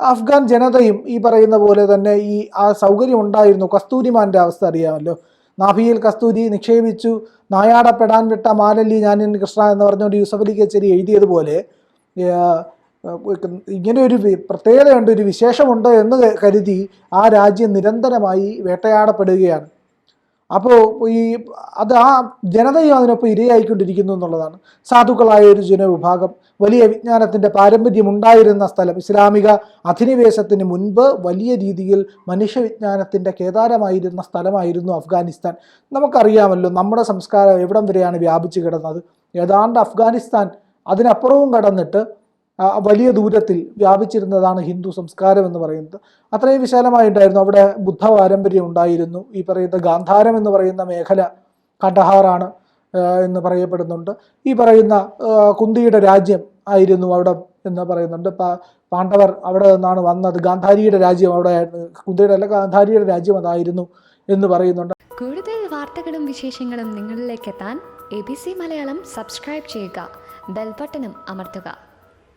അഫ്ഗാൻ ജനതയും ഈ പറയുന്ന പോലെ തന്നെ ഈ ആ സൗകര്യം ഉണ്ടായിരുന്നു. കസ്തൂരിമാന്റെ അവസ്ഥ അറിയാമല്ലോ. നാഭിയിൽ കസ്തൂരി നിക്ഷേപിച്ചു. നായാടപ്പെടാൻ വിട്ട മാലല്ലി ഞാനിൻ കൃഷ്ണ എന്ന് പറഞ്ഞുകൊണ്ട് യൂസഫ് അലി കച്ചേരി എഴുതിയതുപോലെ ഇങ്ങനെ ഒരു പ്രത്യേകതയുണ്ട് ഒരു വിശേഷമുണ്ട് എന്ന് കരുതി ആ രാജ്യം നിരന്തരമായി വേട്ടയാടപ്പെടുകയാണ്. അപ്പോൾ ഈ അത് ആ ജനതയും അതിനൊപ്പം ഇരയായിക്കൊണ്ടിരിക്കുന്നു എന്നുള്ളതാണ്. സാധുക്കളായ ഒരു ജനവിഭാഗം വലിയ വിജ്ഞാനത്തിന്റെ പാരമ്പര്യമുണ്ടായിരുന്ന സ്ഥലം ഇസ്ലാമിക അധിനിവേശത്തിന് മുൻപ് വലിയ രീതിയിൽ മനുഷ്യവിജ്ഞാനത്തിന്റെ കേദാരമായിരുന്ന സ്ഥലമായിരുന്നു അഫ്ഗാനിസ്ഥാൻ. നമുക്കറിയാമല്ലോ നമ്മുടെ സംസ്കാരം എവിടം വരെയാണ് വ്യാപിച്ചു കിടന്നത്? ഏതാണ്ട് അഫ്ഗാനിസ്ഥാൻ അതിനപ്പുറവും കടന്നിട്ട് വലിയ ദൂരത്തിൽ വ്യാപിച്ചിരുന്നതാണ് ഹിന്ദു സംസ്കാരം എന്ന് പറയുന്നത്. അത്രയും വിശാലമായിട്ടായിരുന്നു അവിടെ ബുദ്ധ പാരമ്പര്യം ഉണ്ടായിരുന്നു. ഈ പറയുന്ന ഗാന്ധാരം എന്ന് പറയുന്ന മേഖല കണ്ടഹാറാണ് എന്ന് പറയപ്പെടുന്നുണ്ട്. ഈ പറയുന്ന കുന്തിയുടെ രാജ്യം ആയിരുന്നു അവിടെ എന്ന് പറയുന്നുണ്ട്. പാണ്ഡവർ അവിടെ നിന്നാണ് വന്നത്. ഗാന്ധാരിയുടെ രാജ്യം അവിടെ കുന്തിയുടെ അല്ല ഗാന്ധാരിയുടെ രാജ്യം അതായിരുന്നു എന്ന് പറയുന്നുണ്ട്. കൂടുതൽ വാർത്തകളും വിശേഷങ്ങളും നിങ്ങളിലേക്ക് എത്താൻ A B C Malayalam subscribe ചെയ്യുക. ബെൽബട്ടനും അമർത്തുക.